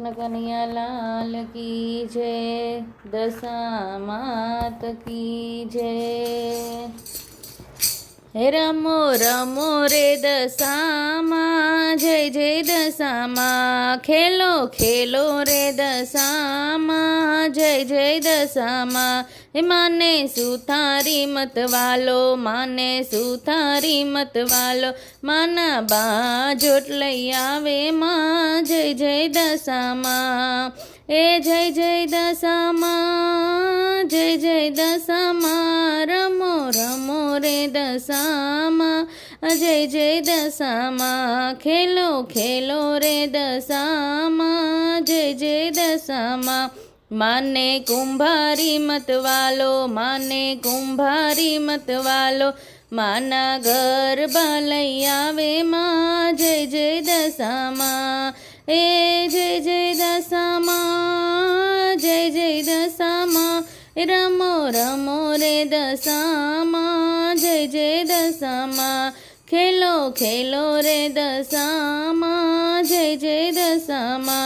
કૃષ્ણ કનૈયાલાલ કી જય, દશા માત કી જય. હે રમો રમો રે દશામાં, જય જય દશામાં. ખેલો ખેલો રે દશામાં. જય દશામાં હે માને સુથારી મતવાલો માને સુથારી મતવાલો માના બાજોટ લઈ આવે માં. જય જય દશામાં એ જય જય દશામાં જય જય દશામાં રમો રમો રે દશામાં. જય જય દશામાં ખેલો ખેલો રે દશામાં. જય જય દશામાં માને કુંભારી મતવાલો માને કુંભારી મતવાલો માના ગરબા લઈ આવે માં જય જય દશામાં. એ જય જય દશામાં જય જય દશામાં. રમો રમો રે દશામાં જય જય દશામાં. ખેલો ખેલો રે દશામાં જય જય દશામાં.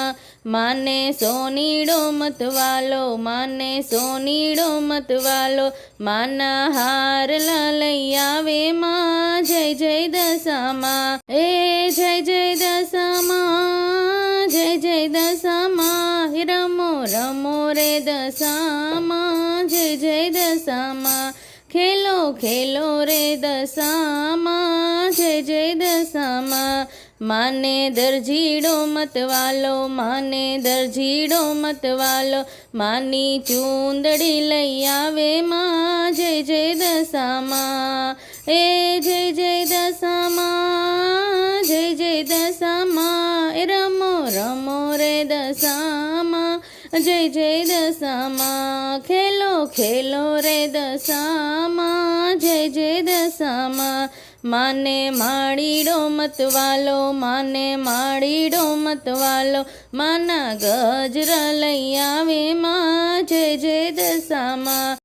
માને સોનીડો મતવાલો માને સોનીડો મતવાલો માના હારલા લઈ આવે માં, જય જય દશામાં, એ જય જય દશામાં, જય જય દશામાં રમો રમો રે દશામાં, જય જય દશામાં, ખેલો ખેલો રે દશામાં, જય જય દશામાં માને દરજીડો મતવાલો માને દરજીડો મતવાલો માની ચૂંદડી લઈ આવે માં, જય જય દશામાં, એ જય જય દશામાં, જય જય દશામાં, એ રમો રમો રે દશામાં, જય જય દશામાં, ખેલો ખેલો રે દશામાં, જય જય દશામાં માને માળીડો મતવાલો માને માળીડો મતવાલો માના ગજરા લઈ આવે માં. જય જય દશામાં,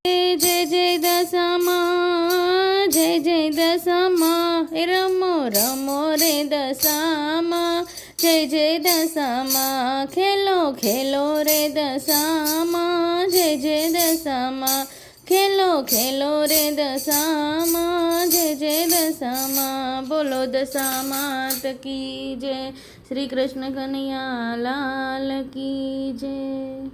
જય જય દશામાં, જય જય દશામાં રમો રમો રે દશામાં. જય જય દશામાં, ખેલો ખેલો રે દશામાં. જય જય દશામાં, ખેલો ખેલો રે દશામાં. દશામાં બોલો દશામાત કી જય. શ્રી કૃષ્ણ કનૈયા લાલ કી જય.